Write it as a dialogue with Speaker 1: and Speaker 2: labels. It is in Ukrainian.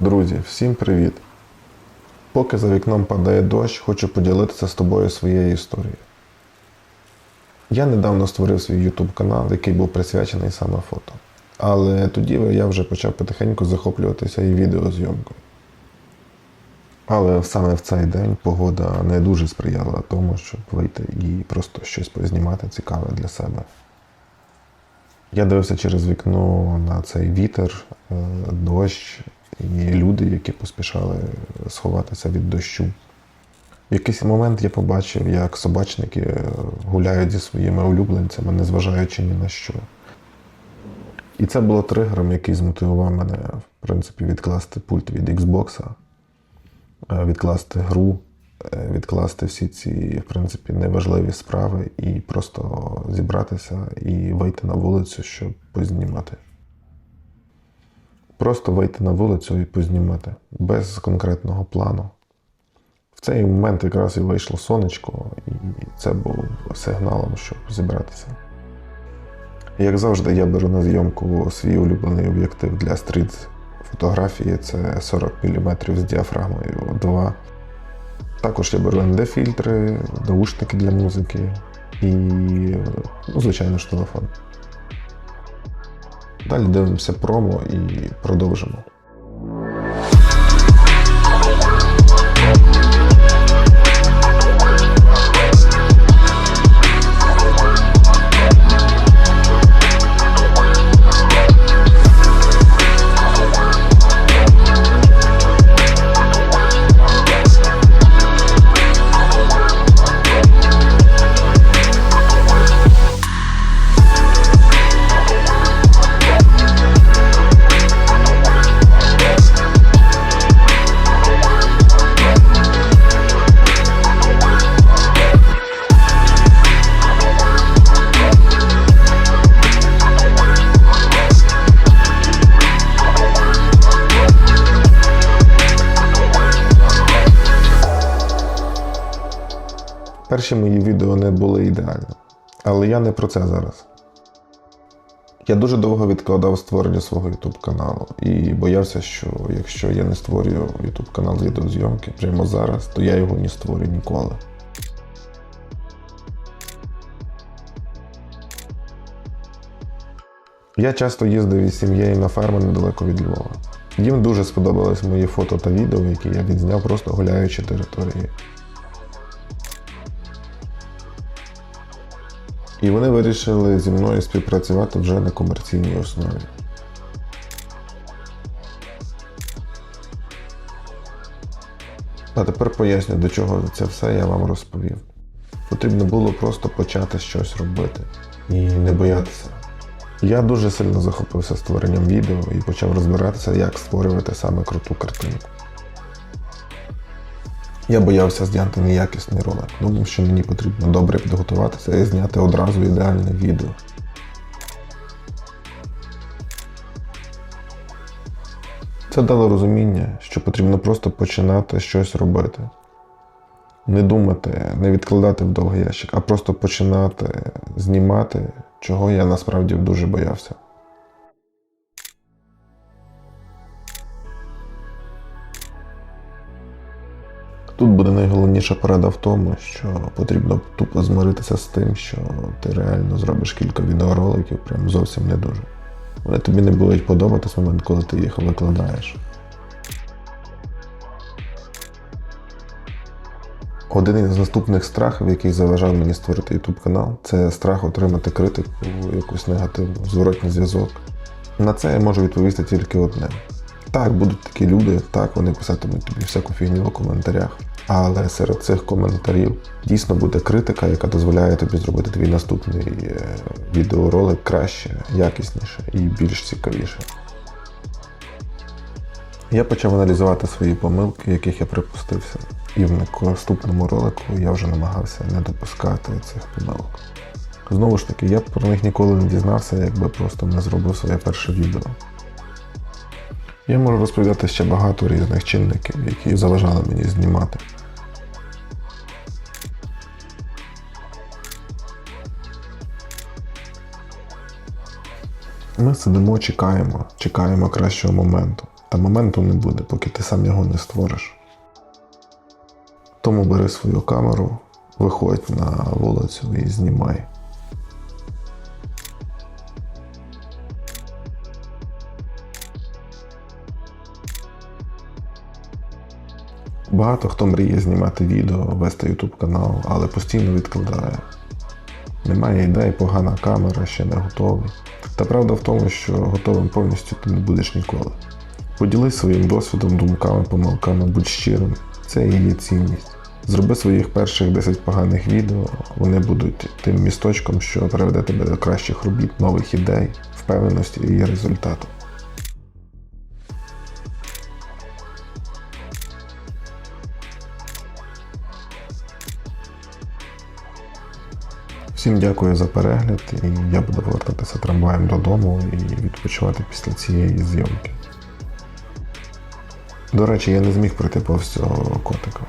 Speaker 1: Друзі, всім привіт! Поки за вікном падає дощ, хочу поділитися з тобою своєю історією. Я недавно створив свій YouTube канал, який був присвячений саме фото. Але тоді я вже почав потихеньку захоплюватися і відеозйомкою. Але саме в цей день погода не дуже сприяла тому, щоб вийти і просто щось познімати цікаве для себе. Я дивився через вікно на цей вітер, е, дощ і люди, які поспішали сховатися від дощу. В якийсь момент я побачив, як собачники е, гуляють зі своїми улюбленцями, незважаючи ні на що. І це було тригером, який змотивував мене, в принципі, відкласти пульт від Xbox, е, відкласти гру, е, відкласти всі ці, в принципі, неважливі справи і просто зібратися і вийти на вулицю, щоб познімати. Просто вийти на вулицю і познімати без конкретного плану. В цей момент якраз і вийшло сонечко, і це був сигналом, щоб зібратися. Як завжди, я беру на зйомку свій улюблений об'єктив для стріт фотографії це 40 мм з діафрагмою 2. Також я беру ND-фільтри, наушники для музики і, ну, звичайно ж, телефон. Далі дивимося промо і продовжимо. Перші мої відео не були ідеальні, але я не про це зараз. Я дуже довго відкладав створення свого YouTube каналу і боявся, що якщо я не створюю YouTube канал з відеозйомки прямо зараз, то я його не створю ніколи. Я часто їздив із сім'єю на ферми недалеко від Львова. Їм дуже сподобались мої фото та відео, які я відзняв просто гуляючи територією. І вони вирішили зі мною співпрацювати вже на комерційній основі. А тепер поясню, до чого це все я вам розповів. Потрібно було просто почати щось робити і не боятися. Я дуже сильно захопився створенням відео і почав розбиратися, як створювати саме круту картинку. Я боявся зняти неякісний ролик, думав, що мені потрібно добре підготуватися і зняти одразу ідеальне відео. Це дало розуміння, що потрібно просто починати щось робити. Не думати, не відкладати в довгий ящик, а просто починати знімати, чого я насправді дуже боявся. Тут буде найголовніша порада в тому, що потрібно тупо змиритися з тим, що ти реально зробиш кілька відеороликів, прям зовсім не дуже. Вони тобі не будуть подобатись в момент, коли ти їх викладаєш. Один із наступних страхів, який заважав мені створити YouTube канал, це страх отримати критику, якусь негативну, зворотній зв'язок. На це я можу відповісти тільки одне. Так, будуть такі люди, так, вони писатимуть тобі всяку фігню у коментарях. Але серед цих коментарів дійсно буде критика, яка дозволяє тобі зробити твій наступний е, відеоролик краще, якісніше і більш цікавіше. Я почав аналізувати свої помилки, яких я припустився, і в наступному ролику я вже намагався не допускати цих помилок. Знову ж таки, я про них ніколи не дізнався, якби просто не зробив своє перше відео. Я можу розповідати ще багато різних чинників, які заважали мені знімати. Ми сидимо, чекаємо, чекаємо кращого моменту. Та моменту не буде, поки ти сам його не створиш. Тому бери свою камеру, виходь на вулицю і знімай. Багато хто мріє знімати відео, вести YouTube канал, але постійно відкладає. Немає ідей, погана камера, ще не готовий. Та правда в тому, що готовим повністю ти не будеш ніколи. Поділись своїм досвідом, думками, помилками, будь щирим. Це і є цінність. Зроби своїх перших 10 поганих відео, вони будуть тим місточком, що приведе тебе до кращих робіт, нових ідей, впевненості і результату. Всім дякую за перегляд, і я буду повертатися трамваєм додому і відпочивати після цієї зйомки. До речі, я не зміг пройти повз цього котика.